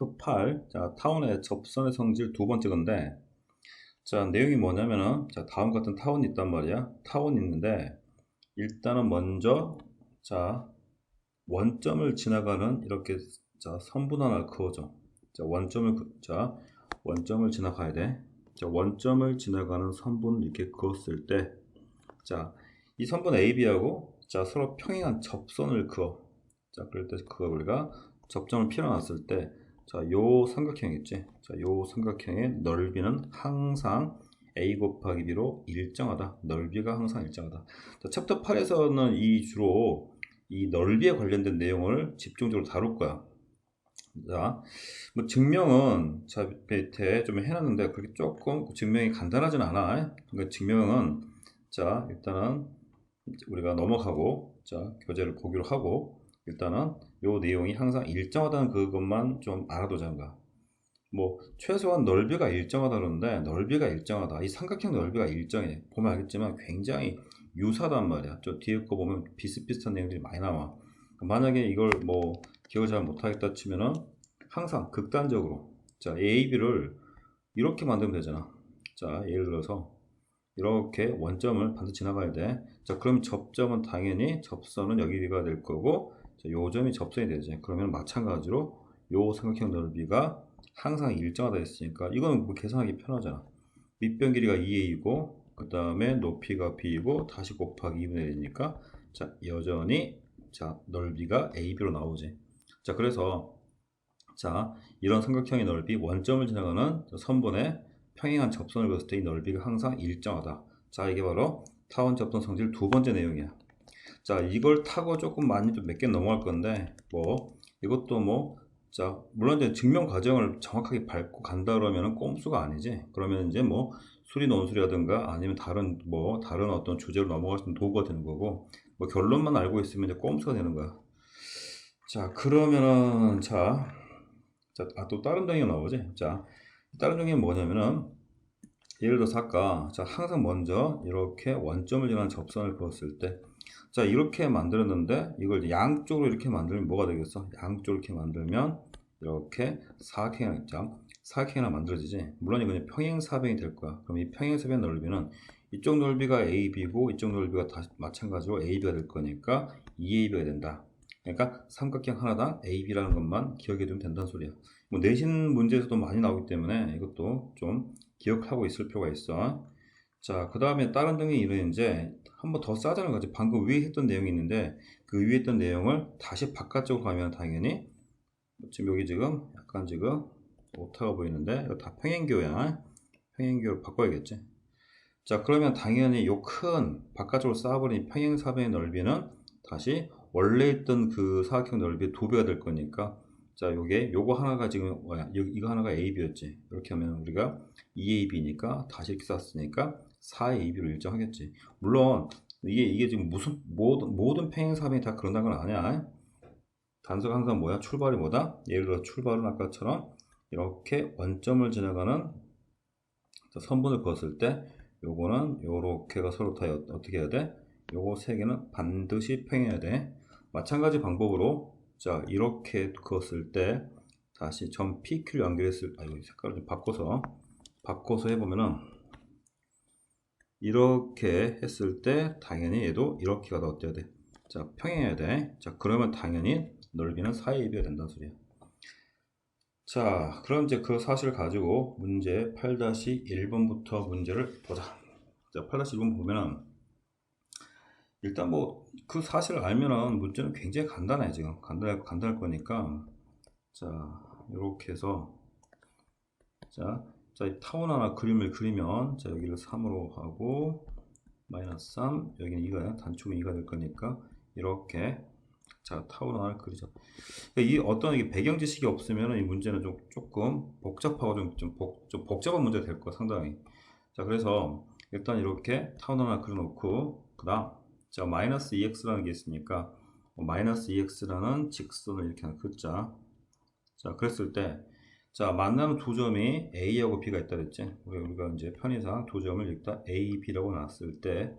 챕터 8, 자, 타운의 접선의 성질 두 번째 건데, 자, 내용이 뭐냐면은, 자, 다음 같은 타운이 있단 말이야. 타운이 있는데, 일단은 먼저, 자, 원점을 지나가는 이렇게, 자, 선분 하나 그어줘. 자, 원점을, 그- 자, 원점을 지나가야 돼. 자, 원점을 지나가는 선분을 이렇게 그었을 때, 자, 이 선분 AB하고, 자, 서로 평행한 접선을 그어. 자, 그럴 때 그거 우리가 접점을 필요놨을 때, 자, 요 삼각형 있지? 자, 요 삼각형의 넓이는 항상 a 곱하기 b로 일정하다. 넓이가 항상 일정하다. 자, 챕터 8에서는 이 주로 이 넓이에 관련된 내용을 집중적으로 다룰 거야. 자, 뭐 증명은 자 밑에 좀 해놨는데 그렇게 조금 증명이 간단하진 않아. 그러니까 증명은 자 일단은 우리가 넘어가고 자 교재를 보기로 하고 일단은 요 내용이 항상 일정하다는 그것만 좀 알아두자는 거야. 뭐 최소한 넓이가 일정하다는데 넓이가 일정하다. 이 삼각형 넓이가 일정해. 보면 알겠지만 굉장히 유사단 말이야. 저 뒤에 거 보면 비슷비슷한 내용들이 많이 나와. 만약에 이걸 뭐 기억을 잘 못하겠다 치면은 항상 극단적으로 자 A, B를 이렇게 만들면 되잖아. 자 예를 들어서 이렇게 원점을 반드시 지나가야 돼. 자 그럼 접점은 당연히 접선은 여기가 될 거고 자, 요 점이 접선이 되지. 그러면 마찬가지로 요 삼각형 넓이가 항상 일정하다 했으니까 이거는 뭐 계산하기 편하잖아. 밑변 길이가 2a이고 그 다음에 높이가 b이고 다시 곱하기 2분의 1이니까 자 여전히 자 넓이가 ab로 나오지. 자 그래서 자 이런 삼각형의 넓이 원점을 지나가는 선분의 평행한 접선을 그었을 때 이 넓이가 항상 일정하다. 자 이게 바로 타원 접선 성질 두 번째 내용이야. 자 이걸 타고 조금 많이 좀몇개 넘어갈 건데 뭐 이것도 뭐 자 물론 이제 증명 과정을 정확하게 밟고 간다 그러면은 꼼수가 아니지. 그러면 이제 뭐 수리 논술이라든가 아니면 다른 뭐 다른 어떤 주제로 넘어갈 수 있는 도구가 되는 거고 뭐 결론만 알고 있으면 이제 꼼수가 되는 거야. 자 그러면은 자자또 다른 정의가 나오지? 자 다른 정의는 뭐냐면은 예를 들어서 아까 자 항상 먼저 이렇게 원점을 지나는 접선을 그었을 때 자 이렇게 만들었는데 이걸 양쪽으로 이렇게 만들면 뭐가 되겠어? 양쪽으로 이렇게 만들면 이렇게 사각형이 있죠. 사각형이 하나 만들어지지. 물론 이건 평행사변이 될 거야. 그럼 이 평행사변 넓이는 이쪽 넓이가 AB고 이쪽 넓이가 다시 마찬가지로 AB가 될 거니까 2AB가 된다. 그러니까 삼각형 하나당 AB라는 것만 기억해 두면 된다는 소리야. 뭐 내신 문제에서도 많이 나오기 때문에 이것도 좀 기억하고 있을 필요가 있어. 자, 그 다음에 다른 등의 이는 이제 한번 더 싸자는 거지. 방금 위에 했던 내용이 있는데 그 위에 했던 내용을 다시 바깥쪽으로 가면 당연히 지금 여기 지금 약간 지금 오타가 보이는데 이거 다 평행교야. 평행교로 바꿔야겠지. 자, 그러면 당연히 요 큰 바깥쪽으로 쌓아버린 평행사변의 넓이는 다시 원래 있던 그 사각형 넓이의 두 배가 될 거니까 자, 요게 요거 하나가 지금 뭐야? 이거 하나가 AB였지. 이렇게 하면 우리가 2AB니까 다시 이렇게 썼으니까 4AB로 일정하겠지. 물론 이게 이게 지금 무슨 모든 모든 평행사변이 다 그런다는 건 아니야. 단서가 항상 뭐야? 출발이 뭐다? 예를 들어 출발은 아까처럼 이렇게 원점을 지나가는 선분을 그었을 때 요거는 요렇게가 서로 다 어- 어떻게 해야 돼? 요거 세 개는 반드시 평행해야 돼. 마찬가지 방법으로 자 이렇게 그었을 때 다시 점 PQ를 연결했을 아 이거 색깔을 좀 바꿔서 바꿔서 해보면은 이렇게 했을 때 당연히 얘도 이렇게 가다 어때야 돼? 자 평행해야 돼. 자 그러면 당연히 넓이는 4의 2가 된다는 소리야. 자 그럼 이제 그 사실을 가지고 문제 8-1번부터 문제를 보자. 자 8-1번 보면은 일단 뭐 그 사실을 알면은 문제는 굉장히 간단해 지금 간단할 간단할 거니까 자 이렇게 해서 자, 자, 이 타원 하나 그림을 그리면 자 여기를 3으로 하고 마이너스 3 여기는 2가 단축은 2가 될 거니까 이렇게 자 타원 하나를 그리죠. 이 어떤 배경 지식이 없으면 이 문제는 좀 조금 복잡하고 좀, 좀, 복, 좀 복잡한 문제가 될 거야 상당히. 자 그래서 일단 이렇게 타원 하나 그려놓고 그 다음 자 마이너스 2x라는 게 있으니까 뭐 마이너스 2x라는 직선을 이렇게 하나 긋자. 자 그랬을 때 자 만나는 두 점이 a하고 b가 있다 그랬지. 우리가 이제 편의상 두 점을 일단 a, b라고 놨을 때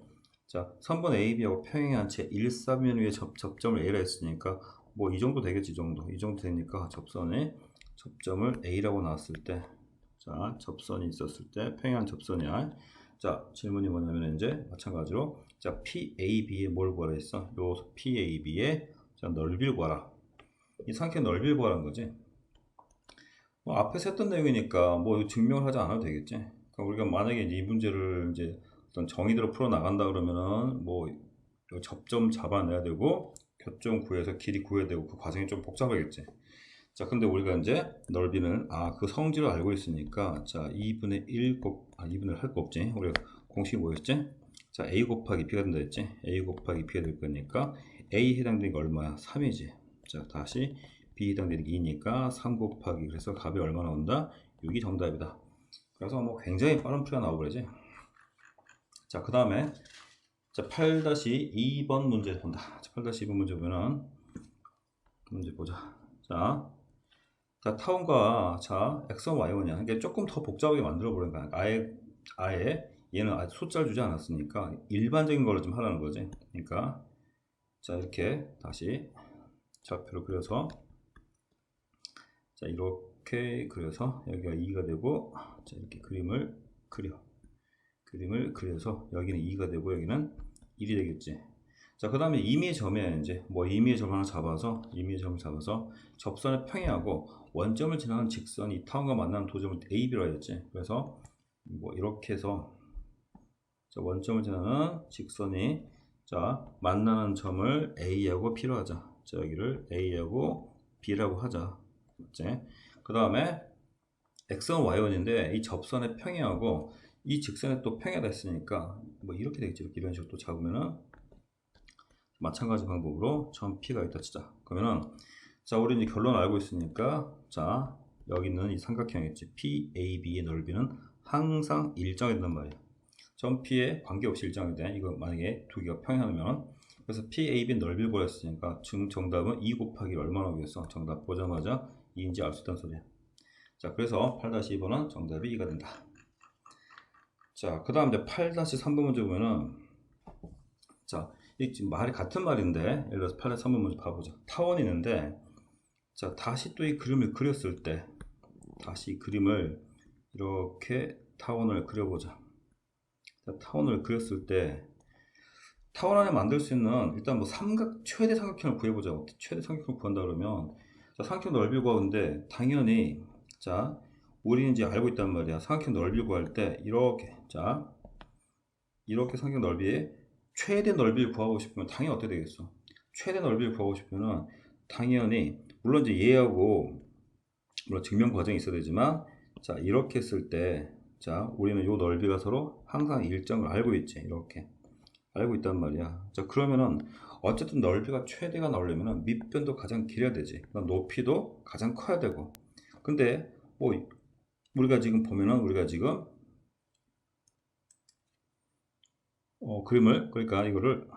자, 선분 AB하고 평행한 채 1사면 위에 접, 접점을 A라 했으니까 뭐 이 정도 되겠지 이 정도 이 정도 되니까 접선에 접점을 A라고 나왔을 때, 자, 접선이 있었을 때, 평행한 접선이야. 자, 질문이 뭐냐면 이제 마찬가지로, 자, PAB의 뭘 구하라 했어? 요 PAB의 자, 넓이를 구하라. 이 상ఖ్의 넓이를 구하라는 거지. 뭐 앞에서 했던 내용이니까 뭐 증명을 하지 않아도 되겠지. 그러니까 우리가 만약에 이 문제를 이제 어떤 정의대로 풀어 나간다 그러면은 뭐요 접점 잡아내야 되고 교점 구해서 길이 구해야 되고 그 과정이 좀 복잡하겠지. 자, 근데 우리가 이제 넓이는 아, 그 성질을 알고 있으니까 자, 2분의 1 곱, 아, 2분의 할거 없지. 우리가 공식이 뭐였지? 자, a 곱하기 b가 된다 했지. a 곱하기 b가 될 거니까 a 해당되는 게 얼마야? 3이지. 자, 다시 b 게 2니까 3 곱하기 그래서 값이 얼마 나온다? 6이 정답이다. 그래서 뭐 굉장히 빠른 풀이가 나오고 그러지. 자, 그 다음에 자, 8-2번 문제 본다. 자, 8-2번 문제 보면은 그 문제 보자. 자, 자 타운과 자 x1, y1이야. 이게 조금 더 복잡하게 만들어 버린 거야. 아예 아예 얘는 아직 숫자를 주지 않았으니까 일반적인 걸로 좀 하라는 거지. 그러니까 자 이렇게 다시 좌표를 그려서 자 이렇게 그려서 여기가 2가 되고 자 이렇게 그림을 그려. 그림을 그려서 여기는 2가 되고 여기는 1이 되겠지. 자, 그 다음에 임의의 점에 이제 뭐 임의의 점 하나 잡아서 임의의 점을 잡아서 접선을 평행하고 원점을 지나는 직선이 이 타원과 만나는 도점을 AB로 했지. 그래서 뭐 이렇게 해서 자, 원점을 지나는 직선이 자, 만나는 점을 A하고 B로 하자. 자, 여기를 A하고 B라고 하자. 이제. 그 다음에 X는 Y1인데 이 접선의 평행하고 이 직선에 또 평행하다 했으니까 뭐 이렇게 되겠지 이렇게 이런 식으로 또 잡으면은 마찬가지 방법으로 점 P가 있다 치자. 그러면은 자 우리 이제 결론 알고 있으니까 자 여기 있는 이 삼각형 있지. PAB의 넓이는 항상 일정이 된단 말이야. 점 P에 관계없이 일정이 돼. 이거 만약에 두 개가 평행하면. 그래서 PAB 넓이를 구했으니까 중 정답은 2 곱하기 얼마나 오겠어 정답 보자마자 2인지 알 수 있다는 소리야 자 그래서 8-2번은 정답이 2가 된다 자, 그 다음 이제 8-3번 문제 보면은, 자, 이 지금 말이 같은 말인데, 예를 들어서 8-3번 문제 봐보자. 타원이 있는데, 자, 다시 또 이 그림을 그렸을 때, 다시 이 그림을 이렇게 타원을 그려보자. 자, 타원을 그렸을 때, 타원 안에 만들 수 있는, 일단 뭐 삼각, 최대 삼각형을 구해보자. 최대 삼각형을 구한다 그러면, 자, 삼각형 넓이 구하는데, 당연히, 자, 우리는 이제 알고 있단 말이야. 삼각형 넓이 구할 때 이렇게 자 이렇게 삼각형 넓이의 최대 넓이를 구하고 싶으면 당연히 어떻게 되겠어? 최대 넓이를 구하고 싶으면은 당연히 물론 이제 얘하고 물론 증명 과정이 있어야 되지만 자 이렇게 했을 때 자 우리는 요 넓이가 서로 항상 일정을 알고 있지 이렇게 알고 있단 말이야. 자 그러면은 어쨌든 넓이가 최대가 나오려면은 밑변도 가장 길어야 되지. 높이도 가장 커야 되고. 근데 뭐 우리가 지금 보면은 우리가 지금 어, 그림을 그러니까 이거를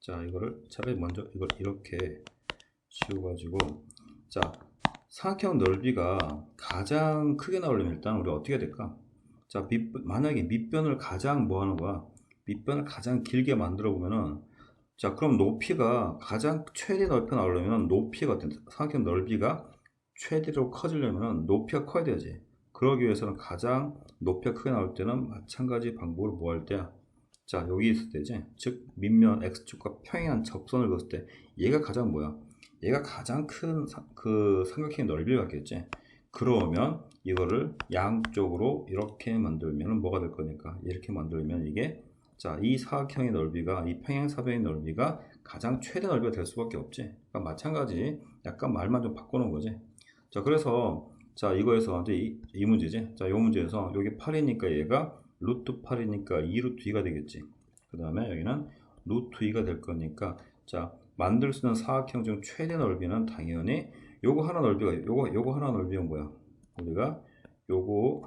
자 이거를 차라리 먼저 이걸 이렇게 씌워가지고 자 사각형 넓이가 가장 크게 나오려면 일단 우리 어떻게 해야 될까? 자 밑, 만약에 밑변을 가장 뭐 하는 거야? 밑변을 가장 길게 만들어 보면은 자 그럼 높이가 가장 최대 넓이가 나오려면 높이가 어떤 사각형 넓이가 최대로 커지려면 높이가 커야 되지. 그러기 위해서는 가장 높이가 크게 나올 때는 마찬가지 방법으로 뭐할 때야? 자, 여기 있을 때지. 즉, 밑면 x축과 평행한 접선을 그었을 때 얘가 가장 뭐야? 얘가 가장 큰 그 삼각형의 넓이를 갖겠지. 그러면 이거를 양쪽으로 이렇게 만들면 뭐가 될 거니까 이렇게 만들면 이게 자, 이 사각형의 넓이가 이 평행 사변의 넓이가 가장 최대 넓이가 될 수밖에 없지. 그러니까 마찬가지 약간 말만 좀 바꿔놓은 거지. 자, 그래서 자, 이거에서 이제 이, 이 문제지. 자, 이 문제에서 여기 8이니까 얘가 루트 8이니까 2 루트 2가 되겠지. 그 다음에 여기는 루트 2가 될 거니까 자, 만들 수 있는 사각형 중 최대 넓이는 당연히 요거 하나 넓이가 요거 요거 하나 넓이가 뭐야? 우리가 요거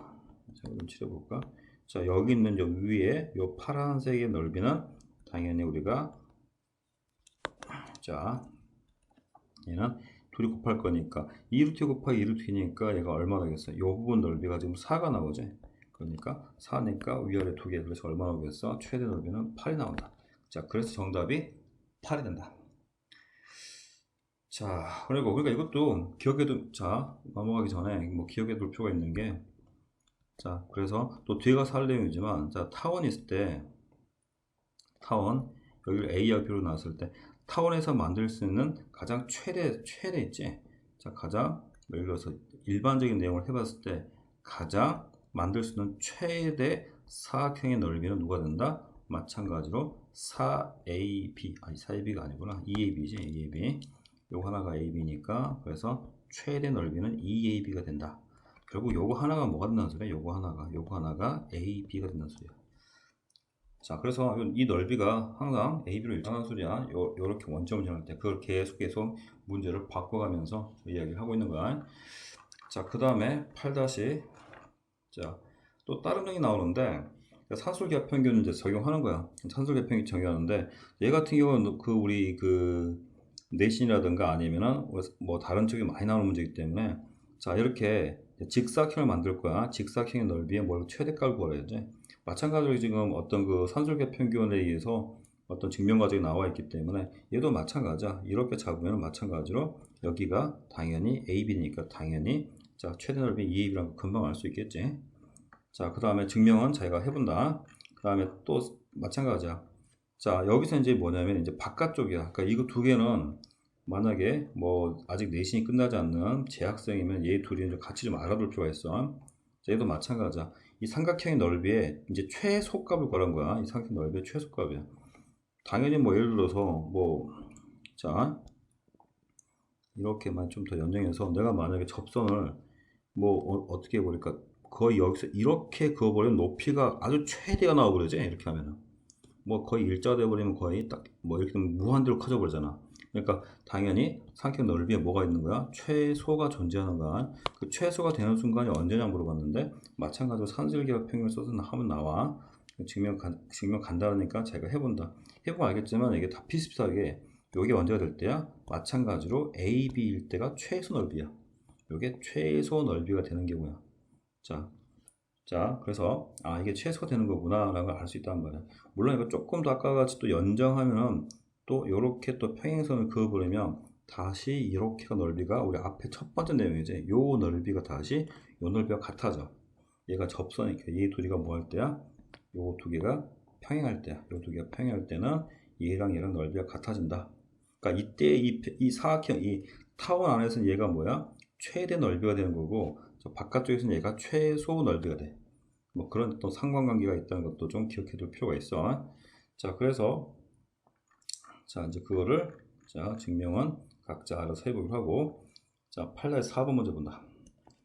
자, 좀 칠해 볼까? 자, 여기 있는 저 위에 요 파란색의 넓이는 당연히 우리가 자, 얘는 둘이 곱할 거니까 2루트 곱하기 2루트니까 얘가 얼마 나겠어? 이 부분 넓이가 지금 4가 나오지? 그러니까 4니까 위아래 두 개, 그래서 얼마 나오겠어? 최대 넓이는 8이 나온다. 자, 그래서 정답이 8이 된다. 자, 그리고 그러니까 이것도 기억해도 자 넘어가기 전에 뭐 기억해둘 필요가 있는 게 자, 그래서 또 뒤에 가서 할 내용이지만 자 타원 있을 때 타원 여기를 A와 B로 나왔을 때 타원에서 만들 수 있는 가장 최대 최대 있지. 자, 가장 예를 들어서 일반적인 내용을 해봤을 때 가장 만들 수 있는 최대 사각형의 넓이는 누가 된다? 마찬가지로 4AB 아니 4AB가 아니구나 2AB지 2AB 요거 하나가 AB니까 그래서 최대 넓이는 2AB가 된다 결국 요거 하나가 뭐가 된다는 소리야? 요거 하나가. 요거 하나가 AB가 된다는 소리야. 자 그래서 이 넓이가 항상 AB로 일정한 소리야. 요, 요렇게 원점을 정할 때 그걸 계속 계속 문제를 바꿔가면서 이야기를 하고 있는 거야. 자그 다음에 8 자또 다른 형이 나오는데 산술기압 평균을 이제 적용하는 거야. 산술기압 평균 적용하는데 얘 같은 경우는 그 우리 그 내신이라든가 아니면은 뭐 다른 쪽이 많이 나오는 문제이기 때문에 자 이렇게 직사각형을 만들 거야. 직사각형의 넓이에 뭘 최대값을 구해야지. 마찬가지로 지금 어떤 그 산술기압 평균에 의해서 어떤 증명 과정이 나와 있기 때문에 얘도 마찬가지야. 이렇게 잡으면 마찬가지로 여기가 당연히 AB니까 당연히 자 최대 넓이 2AB라고 금방 알 수 있겠지. 자, 그 다음에 증명은 자기가 해본다. 그 다음에 또 마찬가지야. 자, 여기서 이제 뭐냐면 이제 바깥쪽이야. 그러니까 이거 두 개는 만약에 뭐 아직 내신이 끝나지 않는 재학생이면 얘 둘이 좀 같이 좀 알아둘 필요가 있어. 자, 얘도 마찬가지야. 이 삼각형의 넓이에 이제 최소값을 구하는 거야. 이 삼각형 넓이의 최소값이야. 당연히 뭐 예를 들어서 뭐, 자, 이렇게만 좀 더 연장해서 내가 만약에 접선을 뭐 어, 떻게 해버릴까 거의 여기서 이렇게 그어버리면 높이가 아주 최대가 나와버리지 이렇게 하면은 뭐 거의 일자 돼버리면 거의 딱 뭐 이렇게 되면 무한대로 커져 버리잖아 그러니까 당연히 삼각 넓이에 뭐가 있는 거야? 최소가 존재하는 거야. 그 최소가 되는 순간이 언제냐 물어봤는데 마찬가지로 산술기압 평균을 써서 하면 나와. 증명, 간, 증명 간단하니까 제가 해본다. 해보면 알겠지만 이게 다 비슷비슷하게 요게 언제가 될 때야? 마찬가지로 AB일 때가 최소 넓이야. 요게 최소 넓이가 되는 경우야. 자, 자, 그래서 아 이게 최소가 되는 거구나 라는 걸 알 수 있단 말이야. 물론 이거 조금 더 아까 같이 또 연정하면은 또 이렇게 또 평행선을 그어버리면 다시 이렇게가 넓이가 우리 앞에 첫 번째 내용이지. 요 넓이가 다시 요 넓이가 같아져. 얘가 접선이니까 이 둘이가 뭐 할 때야? 요 두 개가 평행할 때야. 요 두 개가 평행할 때는 얘랑 얘랑 넓이가 같아진다. 그러니까 이때 이, 이 사각형, 이 타원 안에서는 얘가 뭐야? 최대 넓이가 되는 거고 바깥쪽에서는 얘가 최소 넓이가 돼. 뭐 그런 또 상관관계가 있다는 것도 좀 기억해 둘 필요가 있어. 자, 그래서 자, 이제 그거를 자, 증명은 각자 알아서 해보기로 하고 자, 8날 4번 먼저 본다.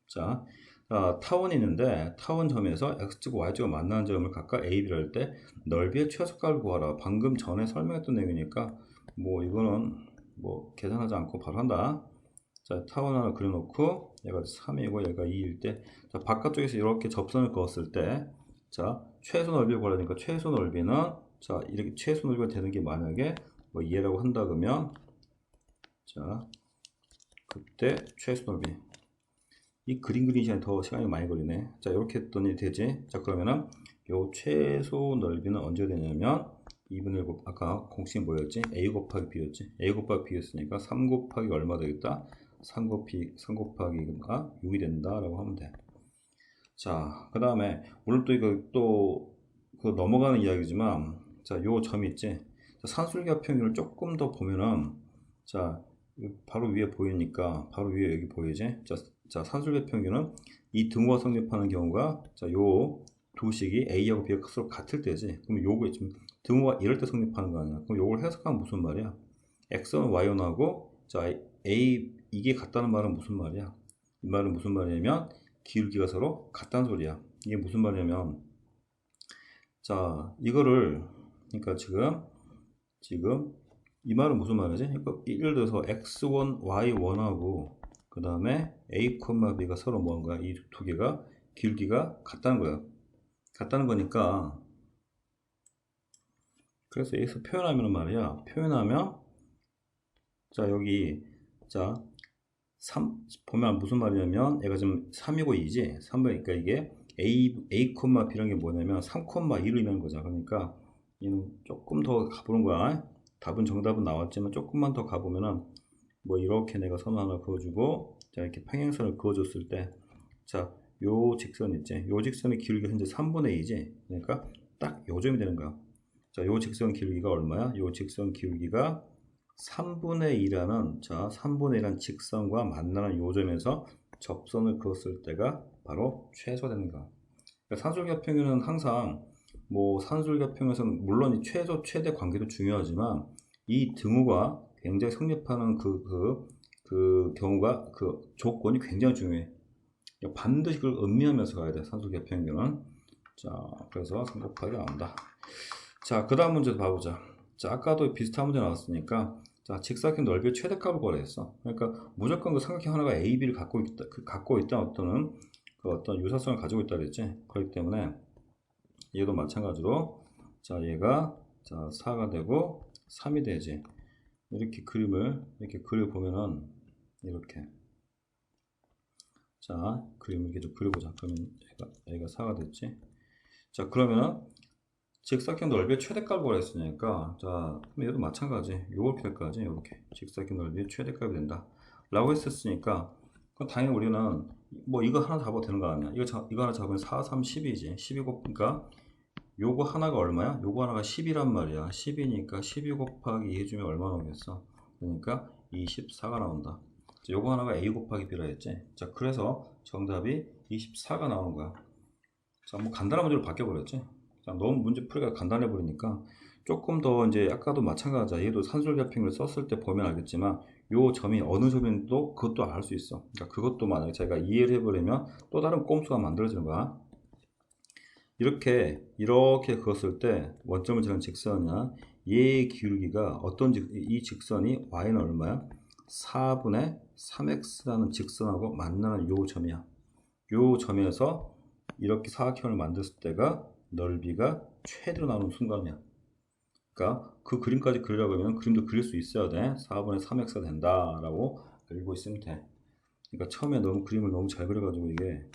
자, 아, 타원이 있는데 타원 점에서 x축, y축가 만나는 점을 각각 a, b를 할 때 넓이의 최소값을 구하라. 방금 전에 설명했던 내용이니까 뭐 이거는 뭐 계산하지 않고 바로 한다. 자, 타원 하나 그려놓고 얘가 3이고 얘가 2일 때 자, 바깥쪽에서 이렇게 접선을 그었을 때 자, 최소 넓이를 구하니까 최소 넓이는 자, 이렇게 최소 넓이가 되는 게 만약에 뭐 2라고 한다 그러면 자, 그때 최소 넓이 이 그림 그리기 전에 더 시간이 많이 걸리네. 자, 이렇게 했더니 되지. 자, 그러면은 요 최소 넓이는 언제 되냐면 2분의 1 아까 공식이 뭐였지? a 곱하기 b였지. a 곱하기 b였으니까 3 곱하기 얼마 되겠다? 3 곱하기, 3 곱하기가 6이 된다라고 하면 돼. 자, 그 다음에, 오늘 또 이거 또, 그 넘어가는 이야기지만, 자, 요점 있지? 산술기압 평균을 조금 더 보면은, 자, 바로 위에 보이니까, 바로 위에 여기 보이지? 자, 자 산술기압 평균은 이 등호가 성립하는 경우가, 자, 요 두 식이 A하고 B가 서로 같을 때지. 그럼 요거 지금 등호가 이럴 때 성립하는 거 아니야? 그럼 요걸 해석하면 무슨 말이야? X는 Y1하고, 자, A, 이게 같다는 말은 무슨 말이야? 이 말은 무슨 말이냐면 기울기가 서로 같다는 소리야. 이게 무슨 말이냐면 자 이거를 그러니까 지금 지금 이 말은 무슨 말이지? 그러니까 예를 들어서 x1, y1하고 그 다음에 a, b가 서로 뭔가 이 두 개가 기울기가 같다는 거야. 같다는 거니까 그래서 여기서 표현하면 말이야. 표현하면 자 여기 자 3 보면 무슨 말이냐면 얘가 지금 3이고 2지 3번이니까 이게 a, a, b라는 게 뭐냐면 3,2를 의미하는 거죠 그러니까 얘는 조금 더 가보는 거야. 답은 정답은 나왔지만 조금만 더 가보면은 뭐 이렇게 내가 선 하나 그어주고 자 이렇게 평행선을 그어줬을 때자요 직선 있지? 요 직선의 길이가 현재 3분의 2지? 그러니까 딱 요점이 되는 거야. 자요 직선 길이가 얼마야? 요 직선 길이가 3분의 2라는 자 3분의 1한 직선과 만나는 요점에서 접선을 그었을 때가 바로 최소되는 거야. 그러니까 산술계평면은 항상 뭐 산술계평에서는 물론 이 최소 최대 관계도 중요하지만 이 등호가 굉장히 성립하는 그, 그, 그 경우가 그 조건이 굉장히 중요해. 반드시 그걸 음미하면서 가야 돼. 산술계평균은. 자, 그래서 3 곱하기 나온다. 자, 그 다음 문제 봐보자. 자, 아까도 비슷한 문제 나왔으니까 자, 직사각형 넓이의 최대값을 구하랬어. 그러니까 무조건 그 삼각형 하나가 A, B를 갖고 있다, 그 갖고 있다 어떤 그 어떤 유사성을 가지고 있다 그랬지. 그렇기 때문에 얘도 마찬가지로 자, 얘가 자, 4가 되고 3이 되지. 이렇게 그림을 이렇게 그려보면은 이렇게. 자 그림을 계속 그려보자. 그러면 얘가, 얘가 4가 됐지. 자 그러면은 직사각형 넓이의 최대값을 구했으니까 자 얘도 마찬가지. 요걸 필까지? 이렇게. 직사각형 넓이의 최대값이 된다. 라고 했었으니까 당연히 우리는 뭐 이거 하나 잡아도 되는 거 아니야 이거, 자, 이거 하나 잡으면 4, 3, 12지 12 곱니까 요거 하나가 얼마야? 요거 하나가 10이란 말이야. 10이니까 12 곱하기 2 해주면 얼마 나오겠어? 그러니까 24가 나온다. 자, 요거 하나가 a 곱하기 b라 했지? 자, 그래서 정답이 24가 나오는 거야. 자, 뭐 간단한 문제로 바뀌어버렸지? 자, 너무 문제 풀이가 간단해 버리니까 조금 더 이제 아까도 마찬가지야. 얘도 산술계평을 썼을 때 보면 알겠지만 요 점이 어느 점인도 그것도 알 수 있어. 그러니까 그것도 만약에 자기가 이해를 해버리면 또 다른 꼼수가 만들어지는 거야. 이렇게 이렇게 그었을 때 원점을 지는 직선이나 얘의 기울기가 어떤 직, 이 직선이 y는 얼마야? 4분의 3x라는 직선하고 만나는 요 점이야. 요 점에서 이렇게 사각형을 만들었을 때가 넓이가 최대로 나오는 순간이야. 그러니까 그 그림까지 그리려고 하면 그림도 그릴 수 있어야 돼. 4분의 3x가 된다라고 알고 있으면 돼. 그러니까 처음에 너무 그림을 너무 잘 그려가지고 이게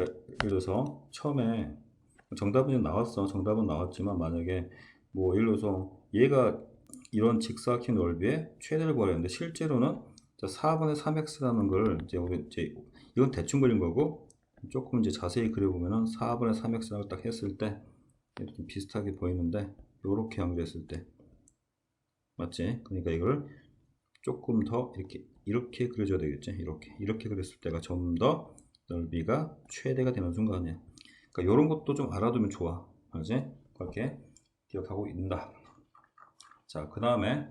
예를 들어서 처음에 정답은 나왔어. 정답은 나왔지만 만약에 뭐 예를 들어서 얘가 이런 직사각형 넓이의 최대를 구하려는데 실제로는 4분의 3x라는 걸 이제 우리 이제 이건 대충 그린 거고 조금 이제 자세히 그려보면은 4분의 3x라고 딱 했을 때 좀 비슷하게 보이는데 이렇게 연결했을 때 맞지? 그러니까 이걸 조금 더 이렇게 이렇게 그려줘야 되겠지? 이렇게 이렇게 그렸을 때가 좀 더 넓이가 최대가 되는 순간이야. 그러니까 이런 것도 좀 알아두면 좋아. 알지? 그렇게 기억하고 있다. 자, 그 다음에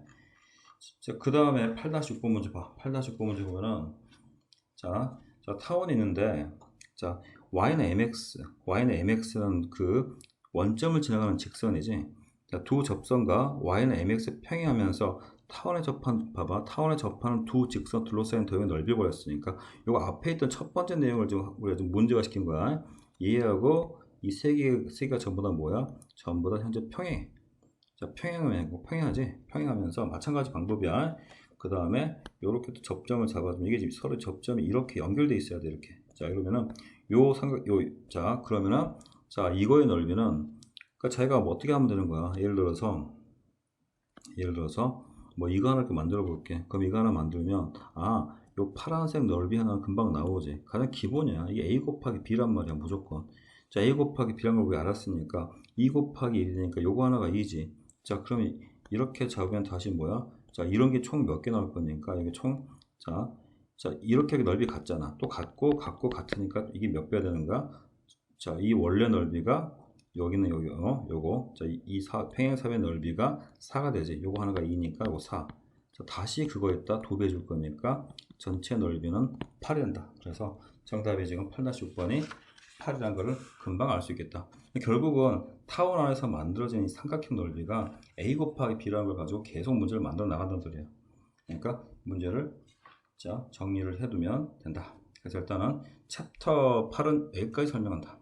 그 다음에 8-6번 문제 봐. 8-6번 문제 보면은 자, 자 타원이 있는데 자 y는 mx, y는 mx는 그 원점을 지나가는 직선이지. 자, 두 접선과 y는 mx 평행하면서 타원에 접한 봐봐. 타원에 접하는 두 직선 둘러싸인 도형의 넓이 버렸으니까 이거 앞에 있던 첫 번째 내용을 좀 우리가 좀 문제화 시킨 거야. 이해하고 이 세 개 세 개가 전부 다 뭐야? 전부 다 현재 평행. 자 평행하면 뭐 평행하지? 평행하면서 마찬가지 방법이야. 그 다음에 이렇게 또 접점을 잡아주면 이게 지금 서로 접점이 이렇게 연결돼 있어야 돼 이렇게. 자 이러면은 요 삼각 요자 그러면은 자 이거의 넓이는 그러니까 자기가 뭐 어떻게 하면 되는 거야? 예를 들어서 예를 들어서 뭐 이거 하나 이렇게 만들어 볼게. 그럼 이거 하나 만들면 아 요 파란색 넓이 하나 금방 나오지. 가장 기본이야. 이게 a 곱하기 b란 말이야 무조건. 자 a 곱하기 b란 걸 우리 알았으니까 2 곱하기 1이니까 요거 하나가 2지. 자 그러면 이렇게 잡으면 다시 뭐야? 자 이런 게 총 몇 개 나올 거니까 이게 총 자 자 이렇게 넓이 같잖아. 또 같고 같고 같으니까 이게 몇 배가 되는가 자 이 원래 넓이가 여기는 여기 어 요거. 자이 사 평행사의 넓이가 4가 되지. 요거 하나가 2니까 요거 4 자, 다시 그거에다 두배줄 거니까 전체 넓이는 8이 된다. 그래서 정답이 지금 8-6번이 8이라는 거를 금방 알 수 있겠다. 결국은 타원 안에서 만들어진 이 삼각형 넓이가 a 곱하기 b라는 걸 가지고 계속 문제를 만들어 나간다는 소리예요 그러니까 문제를 자 정리를 해두면 된다. 그래서 일단은 챕터 8은 여기까지 설명한다